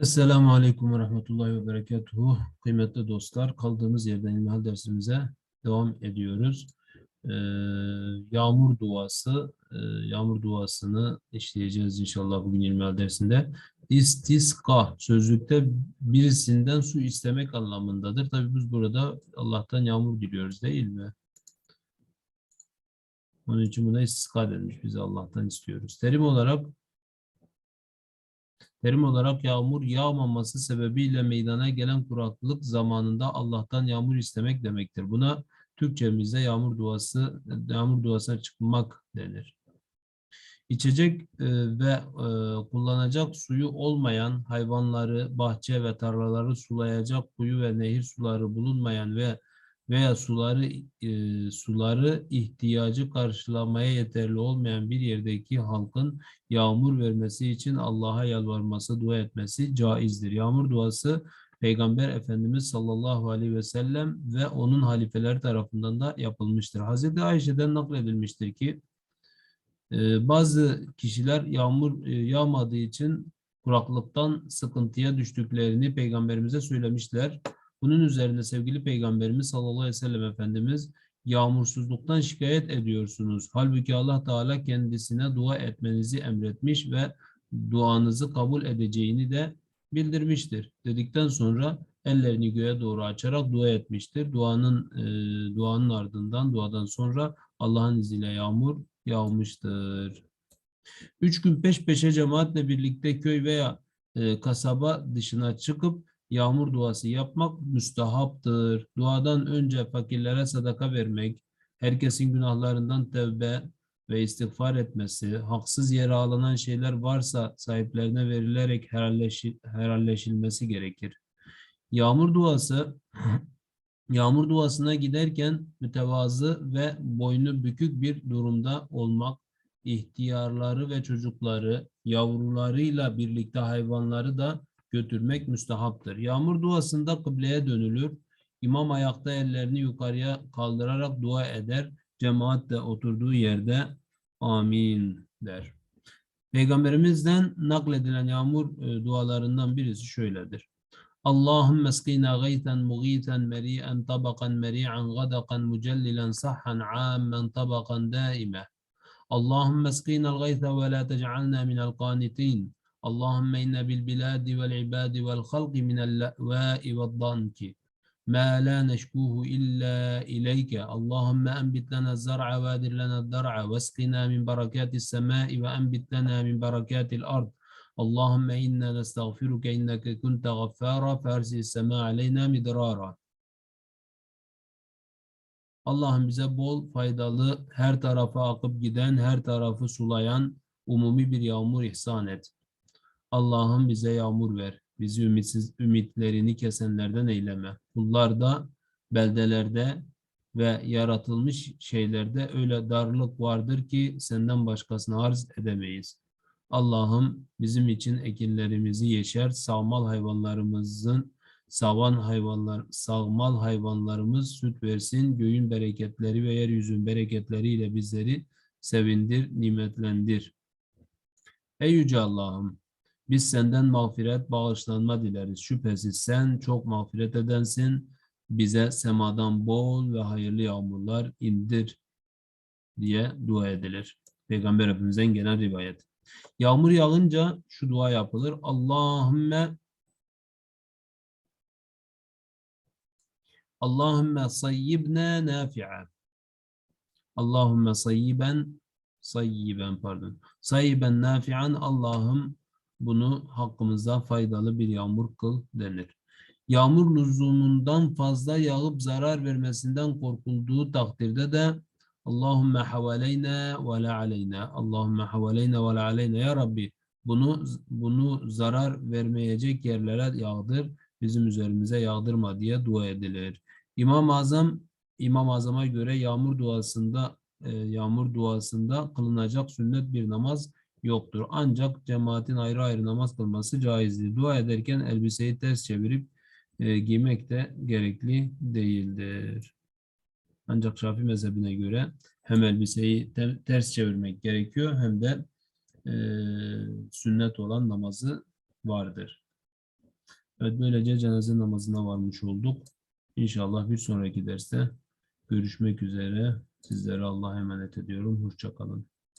Esselamu Aleyküm ve Rahmetullahi ve Berekatuhu. Kıymetli dostlar, kaldığımız yerden ilmihal dersimize devam ediyoruz. Ee, yağmur duası, e, yağmur duasını işleyeceğiz inşallah bugün ilmihal dersinde. İstiska sözlükte birisinden su istemek anlamındadır. Tabii biz burada Allah'tan yağmur diliyoruz değil mi? Onun için buna istiska denmiş. Biz Allah'tan istiyoruz. Terim olarak Terim olarak yağmur yağmaması sebebiyle meydana gelen kuraklık zamanında Allah'tan yağmur istemek demektir. Buna Türkçemizde yağmur duası, yağmur duasına çıkmak denir. İçecek e, ve e, kullanacak suyu olmayan hayvanları, bahçe ve tarlaları sulayacak kuyu ve nehir suları bulunmayan ve veya suları e, suları ihtiyacı karşılamaya yeterli olmayan bir yerdeki halkın yağmur vermesi için Allah'a yalvarması, dua etmesi caizdir. Yağmur duası Peygamber Efendimiz sallallahu aleyhi ve sellem ve onun halifeleri tarafından da yapılmıştır. Hazreti Ayşe'den nakledilmiştir ki e, bazı kişiler yağmur e, yağmadığı için kuraklıktan sıkıntıya düştüklerini Peygamberimize söylemişler. Bunun üzerine sevgili Peygamberimiz sallallahu aleyhi ve sellem Efendimiz yağmursuzluktan şikayet ediyorsunuz. Halbuki Allah Teala kendisine dua etmenizi emretmiş ve duanızı kabul edeceğini de bildirmiştir. Dedikten sonra ellerini göğe doğru açarak dua etmiştir. Duanın e, duanın ardından duadan sonra Allah'ın izniyle yağmur yağmıştır. Üç gün peş peşe cemaatle birlikte köy veya e, kasaba dışına çıkıp yağmur duası yapmak müstahaptır. Duadan önce fakirlere sadaka vermek, herkesin günahlarından tevbe ve istiğfar etmesi, haksız yere alınan şeyler varsa sahiplerine verilerek herhalleşi, herhalleşilmesi gerekir. Yağmur duası Yağmur duasına giderken mütevazı ve boynu bükük bir durumda olmak, ihtiyarları ve çocukları, yavrularıyla birlikte hayvanları da götürmek müstahaptır. Yağmur duasında kıbleye dönülür. İmam ayakta ellerini yukarıya kaldırarak dua eder. Cemaat de oturduğu yerde amin der. Peygamberimizden nakledilen yağmur e, dualarından birisi şöyledir. Allahümme eskina gayten mugiten meri'en tabakan meri'an gadakan mücellilen sahhan ammen tabakan daime. Allahümme eskina gayte ve la tec'alna minel qanitin. اللهم إن بالبلاد والعباد والخلق من اللأواء والضنك ما لا نشكوه إلا إليك. اللهم أنبت لنا الزرع وأدر لنا الدرع واسقنا من بركات السماء وأنبت لنا من بركات الأرض. اللهم إنا نستغفرك إنك كنت غفارا فأرسل السماء علينا مدرارا. Allah'ım bize bol, faydalı, her tarafa akıp giden, her tarafı sulayan umumi bir yağmur ihsan et. Allah'ım bize yağmur ver. Bizi ümitsiz ümitlerini kesenlerden eyleme. Kullarda, beldelerde ve yaratılmış şeylerde öyle darlık vardır ki senden başkasını arz edemeyiz. Allah'ım bizim için ekinlerimizi yeşer, sağmal hayvanlarımızın savan hayvanlar, sağmal hayvanlarımız süt versin, göğün bereketleri ve yeryüzün bereketleriyle bizleri sevindir, nimetlendir. Ey Yüce Allah'ım, biz senden mağfiret, bağışlanma dileriz. Şüphesiz sen çok mağfiret edensin. Bize semadan bol ve hayırlı yağmurlar indir diye dua edilir. Peygamber Efendimiz'den gelen rivayet. Yağmur yağınca şu dua yapılır. Allahümme Allahümme sayyibne nafi'a. Allahümme sayyiben sayyiben pardon. Sayyiben nafi'an Allah'ım bunu hakkımızda faydalı bir yağmur kıl denir. Yağmur lüzumundan fazla yağıp zarar vermesinden korkulduğu takdirde de Allahümme havaleyna ve la aleyna. Allahümme havaleyna ve la aleyna. Ya Rabbi bunu bunu zarar vermeyecek yerlere yağdır. Bizim üzerimize yağdırma diye dua edilir. İmam-ı Azam İmam Azam'a göre yağmur duasında e, yağmur duasında kılınacak sünnet bir namaz yoktur. Ancak cemaatin ayrı ayrı namaz kılması caizdir. Dua ederken elbiseyi ters çevirip e, giymek de gerekli değildir. Ancak Şafii mezhebine göre hem elbiseyi te ters çevirmek gerekiyor hem de e, sünnet olan namazı vardır. Evet böylece cenaze namazına varmış olduk. İnşallah bir sonraki derste görüşmek üzere. Sizlere Allah'a emanet ediyorum. Hoşça kalın.